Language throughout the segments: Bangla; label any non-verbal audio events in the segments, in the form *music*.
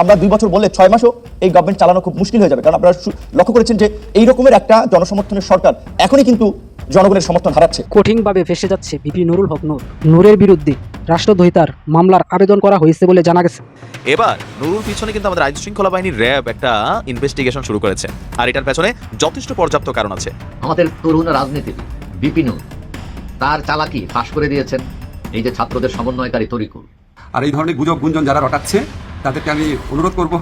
আমরা দুই বছর বললে ছয় মাসও এই গভর্নমেন্ট চালানো খুব মুশকিল হয়ে যাবে। কারণ আপনারা লক্ষ্য করেছেন যে এই রকমের একটা জনসমর্থনের সরকার এখনই কিন্তু জনগণের সমর্থন হারাচ্ছে। কঠিনভাবে ফেসে যাচ্ছে বিপি নুরুল হক নূর। নূরের বিরুদ্ধে রাষ্ট্রদ্রোহিতার মামলার আবেদন করা হয়েছে বলে জানা গেছে। এবার নুরুর পিছনে কিন্তু আমাদের আইন শৃঙ্খলা বাহিনীর র্যাব একটা ইনভেস্টিগেশন শুরু করেছে। আর এটার পেছনে যথেষ্ট পর্যাপ্ত কারণ আছে। আমাদের তরুণ রাজনীতিবিদ বিপিনুর তার চালাকি ফাঁস করে দিয়েছেন এই যে ছাত্রদের সমন্বয়কারী তরিকুল। আর এই ধরনের গুজব গুঞ্জন যারা রটাচ্ছে তাদেরকে আমি অনুরোধ করব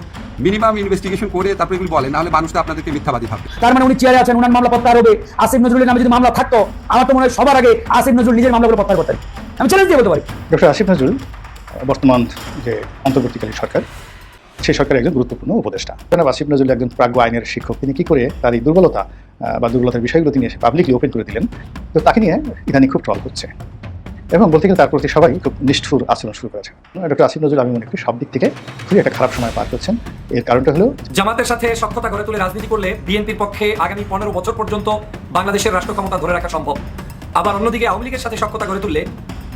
মিনিমাম ইনভেস্টিগেশন করে তারপরে এগুলো বলে নাহলে মানুষ তো আপনাদেরকে মিথ্যাবাদী ভাববে। তার মানে উনি চেয়ারে আছেন উনার মামলা প্রত্যাহার হবে। আসিফ নজরুলের নামে যদি মামলা থাকতো আমার তো মনে হয় সবার আগে আসিফ নজরুল নিজের মামলাগুলো প্রত্যাহার করতেন। আমি চ্যালেঞ্জ দিয়ে বলতে পারি। ডক্টর আসিফ নজরুল বর্তমান যে অন্তর্বর্তীকালীন সরকার সেই সরকারের একজন গুরুত্বপূর্ণ উপদেষ্টা। জনাব আসিফ নজরুল একজন প্রাজ্ঞ আইনের শিক্ষক। তিনি কি করে তার এই দুর্বলতা আহ, বা দুর্বলতার বিষয়গুলো তিনি এসে পাবলিকলি ওপেন করে দিলেন তো তাকে নিয়ে ইদানি খুব ট্রল হচ্ছে। এবং বলতে গেলে তার প্রতি সবাই খুব নিষ্ঠুর আচরণ শুরু করেছে। ডক্টর আসিফ নজরুল আমি মনে করি সব দিক থেকে খুবই একটা খারাপ সময় পার করছেন। এর কারণটা হলো জামাতের সাথে সক্ষতা গড়ে তুলে রাজনীতি করলে বিএনপির পক্ষে আগামী পনেরো বছর পর্যন্ত বাংলাদেশের রাষ্ট্র ক্ষমতা ধরে রাখা সম্ভব। আবার অন্যদিকে আওয়ামী লীগের সাথে সক্ষতা গড়ে তুললে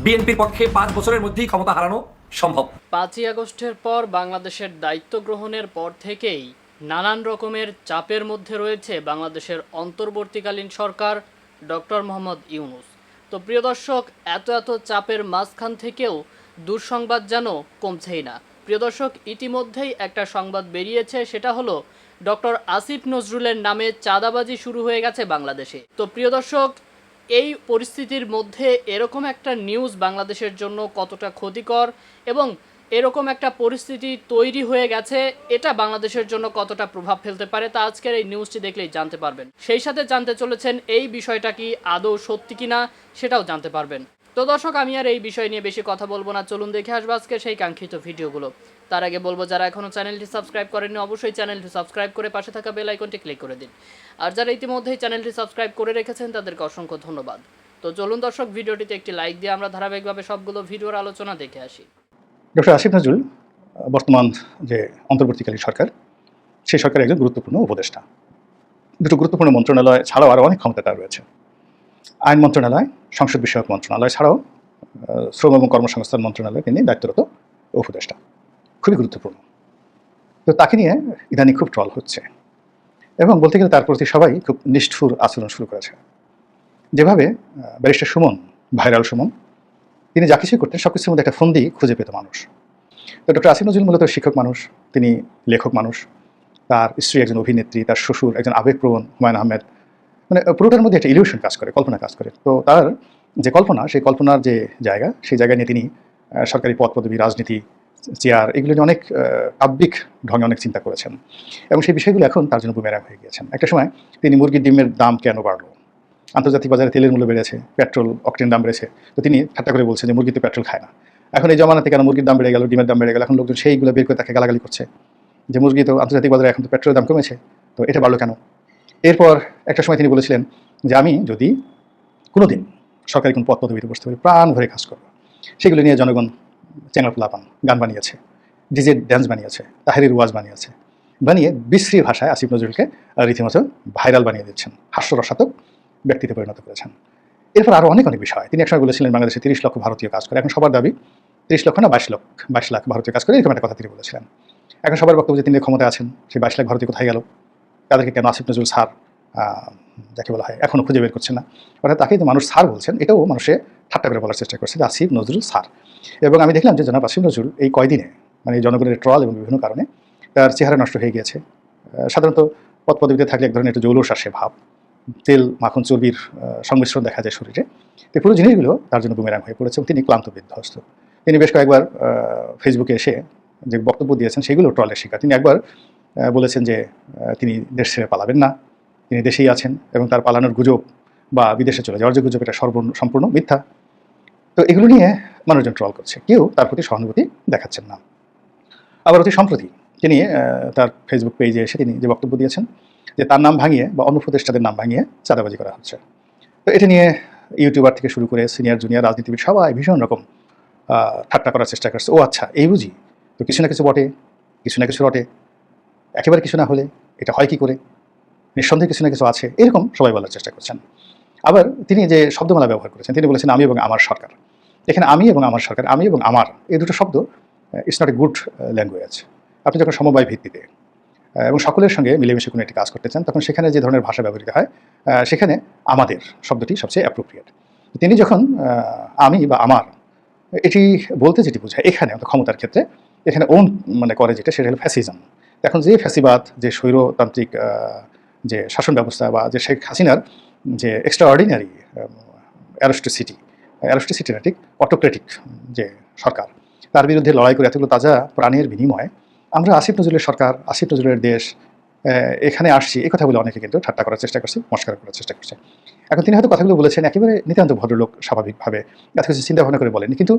বিএনপির পক্ষে পাঁচ বছরের মধ্যেই ক্ষমতা হারানো সম্ভব। পাঁচই আগস্টের পর বাংলাদেশের দায়িত্ব গ্রহণের পর থেকেই নানান রকমের চাপের মধ্যে রয়েছে বাংলাদেশের অন্তর্বর্তীকালীন সরকার ডক্টর মোহাম্মদ ইউনুস। তো প্রিয় দর্শক, এত এত চাপের মাঝখান থেকেও দুঃসংবাদ যেন কমছেই না। প্রিয় দর্শক, ইতিমধ্যেই একটা সংবাদ বেরিয়েছে, সেটা হলো ডক্টর আসিফ নজরুলের নামে চাঁদাবাজি শুরু হয়ে গেছে বাংলাদেশে। তো প্রিয় দর্শক, এই পরিস্থিতির মধ্যে এরকম একটা নিউজ বাংলাদেশের জন্য কতটা ক্ষতিকর এবং এরকম একটা পরিস্থিতি তৈরি হয়ে গেছে, এটা বাংলাদেশের জন্য কতটা প্রভাব ফেলতে পারে তা আজকের এই নিউজটি দেখলেই জানতে পারবেন। সেই সাথে জানতে চলেছেন এই বিষয়টা কি আদৌ সত্যি কিনা সেটাও জানতে পারবেন। তো দর্শক, আমি আর এই বিষয় নিয়ে বেশি কথা বলব না, চলুন দেখে আসব আজকে সেই কাঙ্ক্ষিত ভিডিওগুলো। তার আগে বলব, যারা এখনও চ্যানেলটি সাবস্ক্রাইব করেননি, অবশ্যই চ্যানেলটি সাবস্ক্রাইব করে পাশে থাকা বেল আইকনটি ক্লিক করে দিন। আর যারা ইতিমধ্যেই চ্যানেলটি সাবস্ক্রাইব করে রেখেছেন, তাদেরকে অসংখ্য ধন্যবাদ। তো চলুন দর্শক, ভিডিওটিতে একটি লাইক দিয়ে আমরা ধারাবাহিকভাবে সবগুলো ভিডিওর আলোচনা দেখে আসি। ডক্টর আসিফ নজরুল, বর্তমান যে অন্তর্বর্তীকালীন সরকার, সেই সরকারের একজন গুরুত্বপূর্ণ উপদেষ্টা। দুটো গুরুত্বপূর্ণ মন্ত্রণালয় ছাড়াও আরও অনেক ক্ষমতা তার রয়েছে। আইন মন্ত্রণালয়, সংসদ বিষয়ক মন্ত্রণালয় ছাড়াও শ্রম এবং কর্মসংস্থান মন্ত্রণালয়ে তিনি দায়িত্বরত উপদেষ্টা। খুবই গুরুত্বপূর্ণ। তো তাকে নিয়ে ইদানিং খুব ট্রল হচ্ছে। এবং বলতে গেলে তার প্রতি সবাই খুব নিষ্ঠুর আচরণ শুরু করেছে। যেভাবে ব্যারিস্টার সুমন, ভাইরাল সুমন তিনি যা কিছুই করতেন সব কিছুর মধ্যে একটা ফন্দি খুঁজে পেত মানুষ। তো ডক্টর আসিফ নজরুল মূলত শিক্ষক মানুষ, তিনি লেখক মানুষ। তার স্ত্রী একজন অভিনেত্রী, তার শ্বশুর একজন আবেগপ্রবণ হুমায়ুন আহমেদ। মানে পুরোটার মধ্যে একটা ইলিউশন কাজ করে, কল্পনা কাজ করে। তো তার যে কল্পনা, সেই কল্পনার যে জায়গা, সেই জায়গায় নিয়ে তিনি সরকারি পদ, পদবি, রাজনীতি, চেয়ার, এগুলো নিয়ে অনেক পাবলিক ঢঙে অনেক চিন্তা করেছেন। এবং সেই বিষয়গুলো এখন তার জন্য বুমেরাং হয়ে গিয়েছেন। একটা সময় তিনি মুরগির ডিমের দাম কেন বাড়লো? আন্তর্জাতিক বাজারে তেলের মূল্য বেড়েছে, পেট্রোল, অকটেন দাম বেড়েছে। তো তিনি ঠাট্টা করে বলছেন যে মুরগি তো পেট্রোল খায় না। এখন এই জমানাতে কেন মুরগির দাম বেড়ে গেল, ডিমের দাম বেড়ে গেল? এখন লোকজন সেইগুলো বের করে তাকে গালাগালি করছে যে মুরগি তো আন্তর্জাতিক বাজারে এখন তো পেট্রোলের দাম কমেছে, তো এটা বাড়লো কেন? এরপর একটা সময় তিনি বলেছিলেন যে আমি যদি কোনো দিন সরকারি কোনো পদ পদবিতে বসতে পারি, প্রাণ ভরে কাজ করব। সেগুলো নিয়ে জনগণ চ্যানেল প্লাপান গান বানিয়েছে, ডিজে ড্যান্স বানিয়েছে তাহেরির ওয়াজ বানিয়েছে, বানিয়ে বিশ্রী ভাষায় আসিফ নজরুলকে রীতিমতো ভাইরাল বানিয়ে দিচ্ছেন। হাস্যরসাত্মক ব্যক্তিতে পরিণত করেছেন। এরপর আরও অনেক অনেক বিষয়। তিনি একসময় বলেছিলেন, বাংলাদেশে তিরিশ লক্ষ ভারতীয় কাজ করে। এখন সবার দাবি, তিরিশ লক্ষ না, বাইশ লক্ষ, বাইশ লাখ ভারতীয় কাজ করে, এরকম একটা কথা তিনি বলেছিলেন। এখন সবার বক্তব্য যে তিনি ক্ষমতা আছেন সেই বাইশ লাখ ভারতীয় কোথায় গেল? তাদেরকে কেন আসিফ নজরুল স্যার যাকে বলা হয় এখনও খুঁজে বের করছে না? অর্থাৎ তাকে যে মানুষ স্যার বলছেন, এটাও মানুষে ঠাট্টা করে বলার চেষ্টা করছে যে আসিফ নজরুল স্যার। এবং আমি দেখলাম যে জনাব আসিফ নজরুল এই কয়দিনে মানে জনগণের ট্রল এবং বিভিন্ন কারণে, তার চেহারা নষ্ট হয়ে গিয়েছে। সাধারণত পদ পদবিতে থাকলে এক ধরনের একটা জৌলস আসে ভাব। তেল, মাখন, চর্বির সংমিশ্রণ দেখা যায় শরীরে। তো পুরো জিনিসগুলো তার জন্য বুমেরাং হয়ে পড়েছে এবং তিনি ক্লান্ত বিধ্বস্ত তিনি বেশ কয়েকবার ফেসবুকে এসে যে বক্তব্য দিয়েছেন সেগুলো ট্রলের শিকার। তিনি একবার বলেছেন যে তিনি দেশ ছেড়ে পালাবেন না। তিনি দেশেই আছেন এবং তার পালানোর গুজব বা বিদেশে চলে যাওয়ার যে গুজব, এটা সর্ব সম্পূর্ণ মিথ্যা। তো এগুলো নিয়ে মানুষজন ট্রল করছে। কেউ তার প্রতি সহানুভূতি দেখাচ্ছেন না। আবার অতি সম্প্রতি তিনি তার ফেসবুক পেজে এসে তিনি যে বক্তব্য দিয়েছেন যে তার নাম ভাঙিয়ে বা অন্য প্রতিষ্ঠাদের নাম ভাঙিয়ে চাঁদাবাজি করা হচ্ছে। তো এটা নিয়ে ইউটিউবার থেকে শুরু করে সিনিয়র, জুনিয়র, রাজনীতিবিদ সবাই ভীষণ রকম ঠাট্টা করার চেষ্টা করছে। ও আচ্ছা এই বুঝি? তো কিছু না কিছু বটে, কিছু না কিছু রটে। একেবারে কিছু না হলে এটা হয় কি করে? নিঃসন্দেহে কিছু না কিছু আছে, এরকম সবাই বলার চেষ্টা করছেন। আবার তিনি যে শব্দমালা ব্যবহার করেছেন, তিনি বলেছেন, আমি এবং আমার সরকার। এখানে আমি এবং আমার সরকার, আমি এবং আমার এই দুটো শব্দ it's not a good language আপনি যখন সমবায় ভিত্তিতে এবং সকলের সঙ্গে মিলেমিশে কোনো একটি কাজ করতে চান, তখন সেখানে যে ধরনের ভাষা ব্যবহৃত হয় সেখানে আমাদের শব্দটি সবচেয়ে অ্যাপ্রোপ্রিয়েট তিনি যখন আমি বা আমার এটি বলতে যেটি বোঝায়, এখানে অর্থাৎ ক্ষমতার ক্ষেত্রে, এখানে ওন মানে করে যেটা, সেটা হলো ফ্যাসিজম এখন যে ফ্যাসিবাদ, যে স্বৈরতান্ত্রিক যে শাসন ব্যবস্থা বা যে শেখ হাসিনার যে এক্সট্রা অর্ডিনারি অ্যারোস্টোসিটি অ্যারোস্টোসিটি না ঠিক অটোক্রেটিক যে সরকার, তার বিরুদ্ধে লড়াই করে এতগুলো তাজা প্রাণের বিনিময়ে আমরা আসিফ নজরুলের সরকার, আসিফ নজরুলের দেশ এখানে আসছি। এই কথা বলে অনেকে কিন্তু ঠাট্টা করার চেষ্টা করছে, মস্কার করার চেষ্টা করছে। এখন তিনি হয়তো কথাগুলো বলেছেন একেবারে নিতান্ত ভদ্রলোক স্বাভাবিকভাবে, এত কিছু চিন্তা ভাবনা করে বলেননি। কিন্তু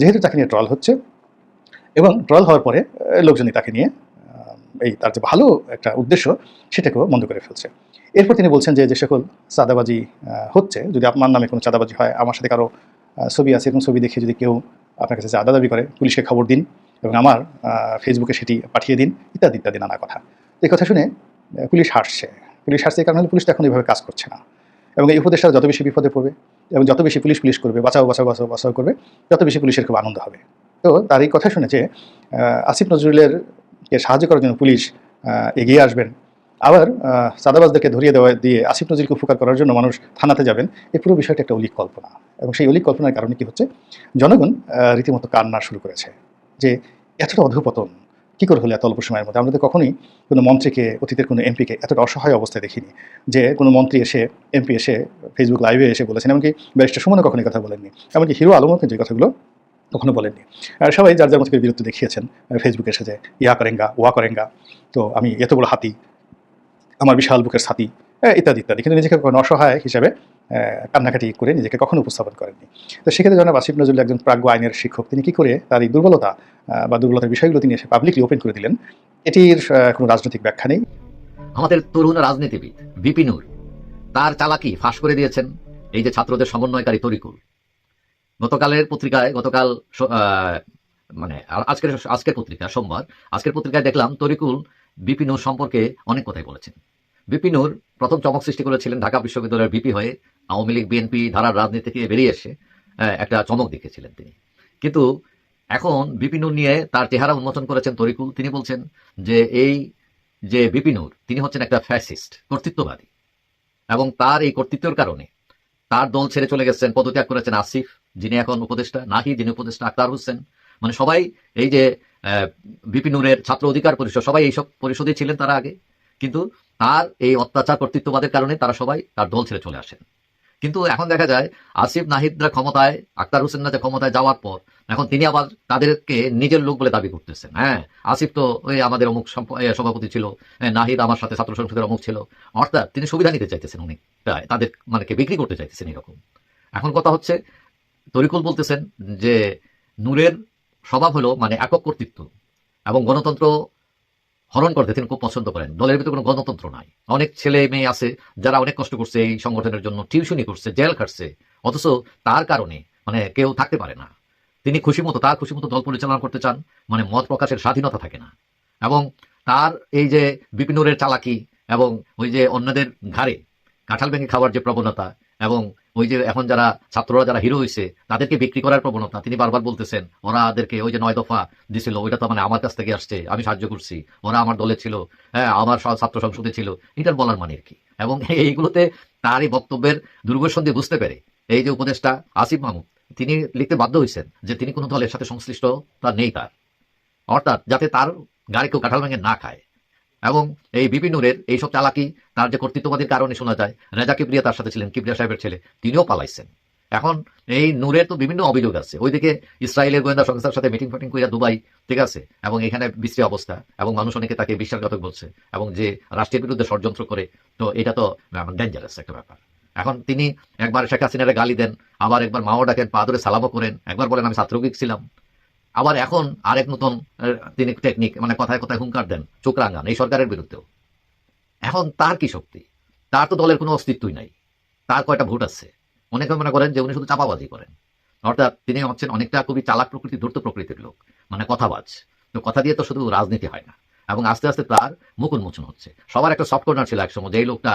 যেহেতু তাকে নিয়ে ট্রল হচ্ছে এবং ট্রল হওয়ার পরে লোকজনই তাকে নিয়ে এই তার যে ভালো একটা উদ্দেশ্য, সেটাকেও বন্ধ করে ফেলছে। এরপর তিনি বলছেন যে যে সকল চাঁদাবাজি হচ্ছে, যদি আপনার নামে কোনো চাঁদাবাজি হয়, আমার সাথে কারও ছবি আছে এবং ছবি দেখে যদি কেউ আপনার কাছে চাঁদা দাবি করে, পুলিশকে খবর দিন। এবং আমার ফেসবুকে সেটি পাঠিয়ে দিন, ইত্যাদি ইত্যাদি নানা কথা। এই কথা শুনে পুলিশ হাসছে। পুলিশ হাসছে কারণে পুলিশ তো এখন এইভাবে কাজ করছে না। এবং এই উপদেশটা যত বেশি বিপদে পড়বে, এবং যত বেশি পুলিশ পুলিশ করবে, বাঁচাও বাঁচাও বাঁচাও বাঁচাও করবে, তত বেশি পুলিশের খুব আনন্দ হবে। তো তার এই কথা শুনে যে আসিফ নজরুলের কে সাহায্য করার জন্য পুলিশ এগিয়ে আসবেন, আবার চাঁদাবাজদেরকে ধরিয়ে দেওয়া, দিয়ে আসিফ নজরুলকে উপকার করার জন্য মানুষ থানাতে যাবেন এই পুরো বিষয়টা একটা অলিক কল্পনা। এবং সেই অলিক কল্পনার কারণে কি হচ্ছে, জনগণ রীতিমতো কান্না শুরু করেছে। যে এতটা অধপতন কী করে হলো এত অল্প সময়ের মধ্যে? আমরা তো কখনোই কোনো মন্ত্রীকে অতীতের কোনো এমপিকে এতটা অসহায় অবস্থায় দেখিনি যে কোনো মন্ত্রী এসে এমপি এসে ফেসবুক লাইভে এসে বলেছেন। এমনকি ব্যারিস্টার সুমনও কখনোই কথা বলেননি। এমনকি হিরো আলমও কিন্তু এই কথাগুলো কখনো বলেননি। আর সবাই যার যার করে বিরক্তি দেখিয়েছেন ফেসবুকে এসে যে ইয়া করেঙ্গা ওয়া করেঙ্গা তো আমি এত বড় হাতি আমার বিশাল বুকের আহ, ইত্যাদি ইত্যাদি। কিন্তু নিজেকে কোনো অসহায় হিসেবে কান্নাকাটি করে নিজেকে কখনো উপস্থাপন করেননি। তো সেক্ষেত্রে জনাব আসিফ নজরুল একজন প্রাজ্ঞ আইনের শিক্ষক, তিনি কি করে তার এই দুর্বলতা বা দুর্বলতার বিষয়গুলো তিনি এসে পাবলিকলি ওপেন করে দিলেন, এটির কোনো রাজনৈতিক ব্যাখ্যা নেই? আমাদের তরুণ রাজনীতিবিদ বিপিনুর তার চালাকি ফাঁস করে দিয়েছেন এই যে ছাত্রদের সমন্বয়কারী তরিকুল। গতকালের পত্রিকায়, গতকাল মানে আজকের আজকের পত্রিকা, সোমবার, আজকের পত্রিকায় দেখলাম তরিকুল বিপিনুর সম্পর্কে অনেক কথাই বলেছেন। বিপিনুর প্রথম চমক সৃষ্টি করেছিলেন ঢাকা বিশ্ববিদ্যালয়ের বিপি হয়ে আওয়ামী লীগ, বিএনপি, ধারার রাজনীতি থেকে বেরিয়ে এসে একটা চমক দেখিয়েছিলেন তিনি। কিন্তু এখন বিপিনুর নিয়ে তার চেহারা উন্মোচন করেছেন তরিকুল। তিনি বলছেন যে এই যে বিপিনুর তিনি হচ্ছেন একটা ফ্যাসিস্ট, কর্তৃত্ববাদী। এবং তার এই কর্তৃত্বের কারণে তার দল ছেড়ে চলে গেছেন, পদত্যাগ করেছেন আসিফ, যিনি এখন উপদেষ্টা, নাহি, যিনি উপদেষ্টা আক্তার হোসেন। মানে সবাই এই যে বিপিনুরের ছাত্র অধিকার পরিষদ, সবাই এইসব পরিষদে ছিলেন তারা আগে। কিন্তু তার এই অত্যাচার কর্তৃত্ববাদের কারণে তারা সবাই তার দল ছেড়ে চলে আসেন। কিন্তু এখন দেখা যায়, আসিফ নাহিদরা ক্ষমতায়, আক্তার হোসেনরা যে ক্ষমতায় যাওয়ার পর, এখন তিনি আবার তাদেরকে নিজের লোক বলে দাবি করতেছেন। হ্যাঁ আসিফ তো ওই আমাদের অমুক সভাপতি ছিল নাহিদ আমার সাথে ছাত্র সংসদের অমুক ছিল। অর্থাৎ তিনি সুবিধা নিতে চাইতেছেন উনি তাদের মানে বিক্রি করতে চাইতেছেন এরকম। এখন কথা হচ্ছে, তরিকুল বলতেছেন যে, নূরের স্বভাব হলো মানে একক কর্তৃত্ব এবং গণতন্ত্র হরণ করতে তিনি খুব পছন্দ করেন। দলের ভিতরে কোনো গণতন্ত্র নাই। অনেক ছেলে মেয়ে আছে যারা অনেক কষ্ট করছে এই সংগঠনের জন্য টিউশনি করছে, জেল খাটছে। অথচ তার কারণে মানে কেউ থাকতে পারে না। তিনি খুশি মতো, তার খুশি মতো দল পরিচালনা করতে চান মানে মত প্রকাশের স্বাধীনতা থাকে না। এবং তার এই যে বিপিনুরের চালাকি এবং ওই যে অন্যদের ঘাড়ে কাঁঠাল ভেঙে খাওয়ার যে প্রবণতা এবং ওই যে এখন যারা ছাত্ররা, যারা হিরো হয়েছে তাদেরকে বিক্রি করার প্রবণতা, তিনি বারবার বলতেছেন, ওরা ওদেরকে ওই যে নয় দফা দিছিল, ওইটা তো মানে আমার কাছ থেকে আসছে, আমি সাহায্য করছি, ওরা আমার দলে ছিল হ্যাঁ আমার ছাত্র সংসদে ছিল। এটার বলার মানে আর কি? এবং *laughs* এইগুলোতে তার এই বক্তব্যের দুর্গসন্ধি বুঝতে পেরে, এই যে উপদেষ্টা আসিফ মাহমুদ, তিনি লিখতে বাধ্য হয়েছেন যে তিনি কোনো দলের সাথে সংশ্লিষ্ট তা নেই তার। অর্থাৎ যাতে তার গাড়ি কেউ কাঁঠাল ভেঙে না খায় এবং এই বিপিনুরের এইসব চালাকি, তার যে কর্তৃত্ববাদীর কারণে শোনা যায়, রেজা কিবরিয়া তার সাথে ছিলেন, কিবরিয়া সাহেবের ছেলে, তিনিও পালাইছেন। এখন এই নূরের তো বিভিন্ন অভিযোগ আছে। ওইদিকে ইসরায়েলের গোয়েন্দা সংস্থার সাথে মিটিং ফিটিং করিয়া দুবাই ঠিক আছে, এবং এখানে বিশ্রী অবস্থা, এবং মানুষ অনেকে তাকে বিশ্বাসঘাতক বলছে, এবং যে রাষ্ট্রের বিরুদ্ধে ষড়যন্ত্র করে, তো এটা তো ডেঞ্জারাস একটা ব্যাপার। এখন তিনি একবার শেখ হাসিনারে গালি দেন, আবার একবার মাও ডাকেন, পা ধরে সালামও করেন, একবার বলেন, আমি ছাত্রগিক ছিলাম। আবার এখন আরেক নতুন তিনি টেকনিক মানে কথায় কথায় হুঙ্কার দেন, চোখ রাঙান, এই সরকারের বিরুদ্ধেও। এখন তার কি শক্তি? তার তো দলের কোনো অস্তিত্বই নাই। তার কয়টা ভোট আছে? অনেকে মনে করেন যে উনি শুধু চাপাবাজি করেন। অর্থাৎ তিনি হচ্ছেন অনেকটা খুবই চালাক প্রকৃতি, ধূর্ত প্রকৃতির লোক মানে কথাবাজ। তো কথা দিয়ে তো শুধু রাজনীতি হয় না। এবং আস্তে আস্তে তার মুখ উন্মোচন হচ্ছে। সবার একটা সফট কর্নার ছিল একসময় যে এই লোকটা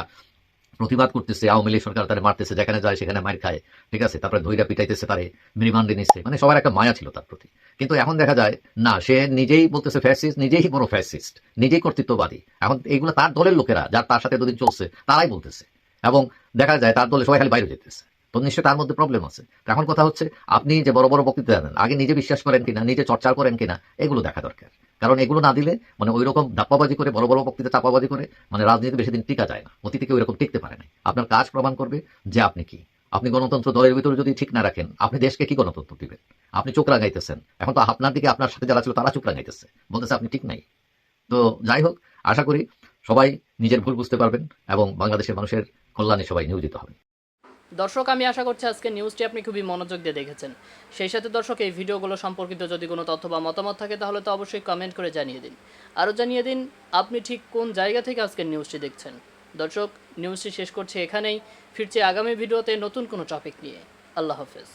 প্রতিবাদ করতেছে, আওয়ামী লীগ সরকার তারা মারতেছে, যেখানে যায় সেখানে মার খায়, ঠিক আছে? তারপরে ধৈরা পিটাইতেছে তারে, রিমান্ডে নিচ্ছে। মানে সবার একটা মায়া ছিল তার প্রতি। কিন্তু এখন দেখা যায়, না, সে নিজেই বলতেছে ফ্যাসিস্ট নিজেই বড় ফ্যাসিস্ট নিজেই কর্তৃত্ববাদী। এখন এইগুলো তার দলের লোকেরা, যার তার সাথে এতদিন চলছে, তারাই বলতেছে। এবং দেখা যায় তার দলে সবাই খালি বাইরে যেতেছে। তো নিশ্চয়ই তার মধ্যে প্রবলেম আছে। এখন কথা হচ্ছে, আপনি যে বড় বড় বক্তৃতা দেন, আগে নিজে বিশ্বাস করেন কিনা, নিজে চর্চা করেন কিনা, এগুলো দেখা দরকার। কারণ এগুলো না দিলে মানে ওই রকম ধাপ্পাবাজি করে, বড় বড় বক্তৃতা চাপাবাজি করে মানে রাজনীতি বেশি দিন টিকা যায় না। অতীতে ওই রকম টিকতে পারে না আপনার কাজ প্রমাণ করবে যে আপনি কি। আপনি গণতন্ত্র দলের ভিতরে যদি ঠিক না রাখেন, আপনি দেশকে কি গণতন্ত্র দিবেন? আপনি চোখ রাঙাইতেছেন। এখন তো আপনার দিকে আপনার সাথে যারা ছিল তারা চোখ রাঙাইতেছে। বলতেছে আপনি ঠিক নাই। তো যাই হোক, আশা করি সবাই নিজের ভুল বুঝতে পারবেন এবং বাংলাদেশের মানুষের কল্যাণে সবাই নিয়োজিত হবেন। দর্শক, আমি আশা করছি আজকে নিউজটি আপনি খুবই মনোযোগ দিয়ে দেখেছেন। সেই সাথে দর্শক, এই ভিডিওগুলো সম্পর্কিত যদি কোনো তথ্য বা মতামত থাকে, তাহলে তো অবশ্যই কমেন্ট করে জানিয়ে দিন। আরও জানিয়ে দিন, আপনি ঠিক কোন জায়গা থেকে আজকের নিউজটি দেখছেন? দর্শক নিউজটি শেষ করছে এখানেই। ফিরছে আগামী ভিডিওতে নতুন কোনো টপিক নিয়ে। আল্লাহ হাফেজ।